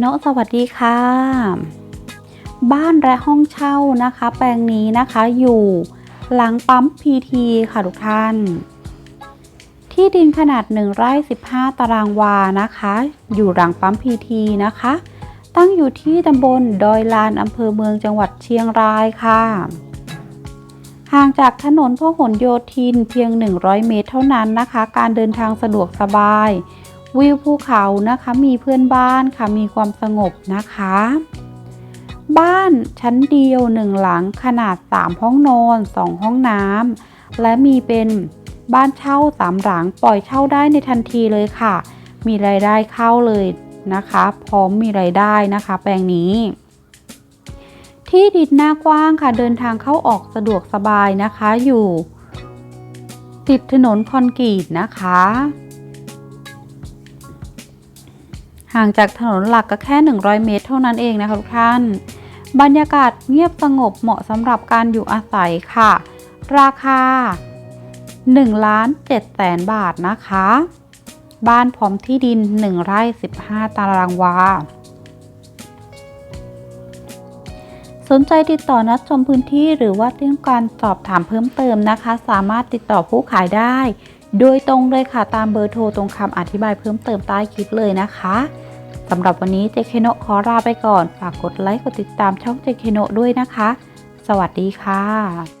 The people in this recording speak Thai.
เนาะสวัสดีค่ะ บ้านและห้องเช่านะคะ แปลงนี้นะคะอยู่หลังปั๊มพีทีค่ะทุกท่าน ที่ดินขนาด1ไร่15 ตารางวานะคะ อยู่หลังปั๊มพีทีนะคะ ตั้งอยู่ที่ตำบลดอยลานอำเภอเมืองจังหวัดเชียงรายค่ะห่างจากถนนพหลโยธินเพียง 100 เมตรเท่านั้นนะคะ การเดินทางสะดวกสบาย วิวภูเขานะคะ มีเพื่อนบ้านค่ะ มีความสงบนะคะ บ้านชั้นเดียวหนึ่งหลังขนาด 3 ห้องนอน 2 ห้องน้ำและมีเป็นบ้านเช่าสามหลังปล่อยเช่าได้ในทันทีเลยค่ะ มีรายได้เข้าเลยนะคะ พร้อมมีรายได้นะคะ แปลงนี้ ที่ดินหน้ากว้างค่ะ เดินทางเข้าออกสะดวกสบายนะคะอยู่ ติดถนนคอนกรีตนะคะ ห่างจากถนนหลักก็แค่ 100 เมตรเท่านั้นเองนะคะทุกท่าน บรรยากาศเงียบสงบเหมาะสำหรับการอยู่อาศัยค่ะ ราคา1ล้าน7แสนบาทนะคะ บ้านพร้อมที่ดิน 1 ไร่ 15 ตารางวา สนใจติดต่อนัดชมพื้นที่หรือว่าต้องการสอบถามเพิ่มเติมนะคะ สามารถติดต่อผู้ขายได้ โดยตรงเลยค่ะตามเบอร์โทรตรงคำอธิบายเพิ่มเติมใต้คลิปเลยนะคะ สำหรับวันนี้เจเคโนะขอลาไปก่อน ฝากกดไลค์ กดติดตามช่องเจเคโนะด้วยนะคะ สวัสดีค่ะ